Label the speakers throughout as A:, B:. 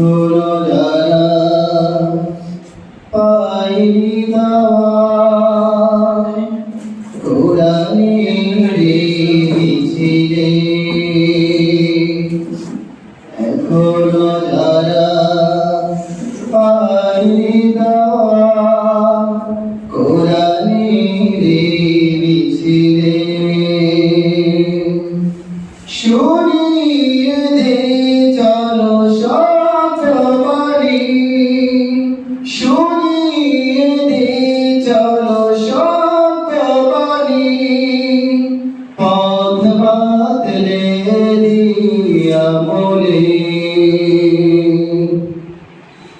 A: এখনও যারা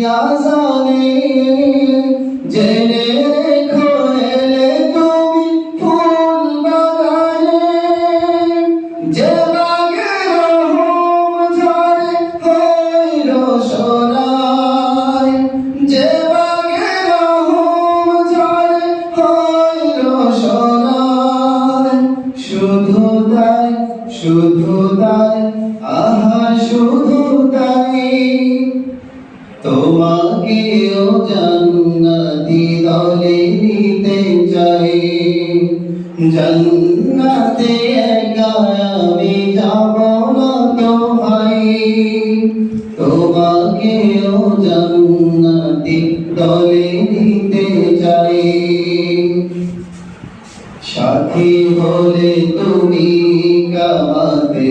A: প্রতি আজারি জেনে রেখো এলে তুমি ফুল বাগানে। যে বাগের হোম ঝরে হইল সোনায়। যে বাগের হোম ঝরে হইল সোনায়। শুধু শুধু তাই, আহা, শুধু তাই। তোমাকেও জান্নাতি দলে নিতে চাই। জান্নাতে একা আমি যাব না তো ভাই তোমাকেও জান্নাতি দলে নিতে চাই। সাথী হলে তুমি কামাতে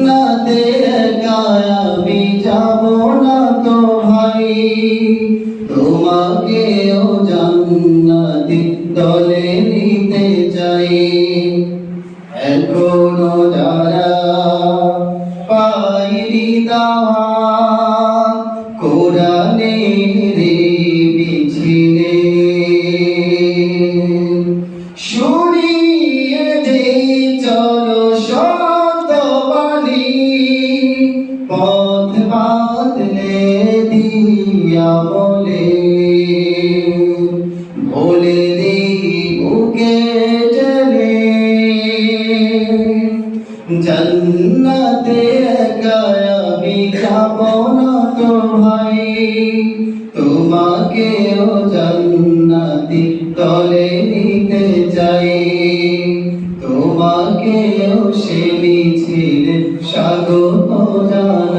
A: জান্নাতে আমি যাব না তো ভাই। তোমাকেও জান্নাতি দলে নিতে চাই। এখনও যারা পাইনি দাওয়া কোরআনের বলে বুকে চলে জান্নাতে আমি যাব না তো ভাই। তোমাকেও জান্নাতি তলে নিতে চাই। তোমাকেও সে মিছিলে স্বাগত জানাই।